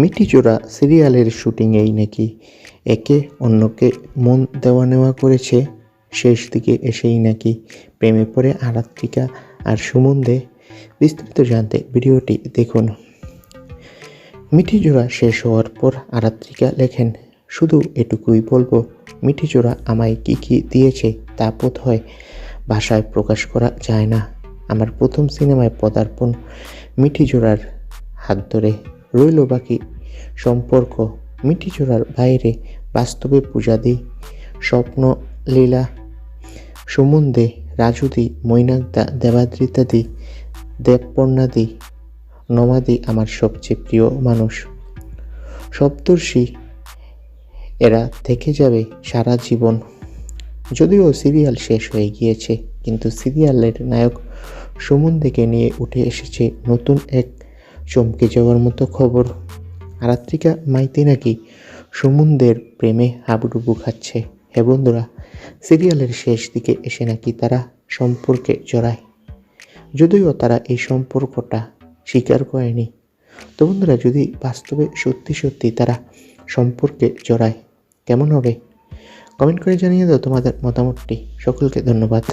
মিটিজোড়া সিরিয়ালের শুটিংয়েই নাকি একে অন্যকে মন দেওয়া নেওয়া করেছে, শেষ দিকে এসেই নাকি প্রেমে পড়ে আরাত্রিকা আর সুমন্দে বিস্তারিত জানতে ভিডিওটি দেখুন। মিঠিজোড়া শেষ হওয়ার পর আরাত্রিকা লেখেন, শুধু এটুকুই বলব মিঠিজোড়া আমায় কি কি দিয়েছে তা বোধ হয় ভাষায় প্রকাশ করা যায় না। আমার প্রথম সিনেমায় পদার্পণ মিঠিজোড়ার হাত ধরে। রইল বাকি সম্পর্ক মিঠিজোড়ার বাইরে বাস্তবে পূজাদি, স্বপ্ন, লীলা, সুমন্দে, রাজুদি, মৈনাকদা, দেবাদ্রিতাদি, দেবপর্ণাদি, নমাদি আমার সবচেয়ে প্রিয় মানুষ। সপ্তর্ষি এরা থেকে যাবে সারা জীবন। যদিও সিরিয়াল শেষ হয়ে গিয়েছে, কিন্তু সিরিয়ালের নায়ক সুমনদেকে নিয়ে উঠে এসেছে নতুন এক চমকে যাওয়ার মতো খবর। আরাত্রিকা মাইতি নাকি সুমনদের প্রেমে হাবুডুবু খাচ্ছে। হে বন্ধুরা, সিরিয়ালের শেষ দিকে এসে নাকি তারা সম্পর্কে জড়ায়। যদিও তারা এই সম্পর্কটা স্বীকার করেনি। তো বন্ধুরা, যদি বাস্তবে সত্যি সত্যি তারা সম্পর্কে জড়ায়, কেমন হবে? কমেন্ট করে জানিয়ে দাও তোমাদের মতামতটি। সকলকে ধন্যবাদ।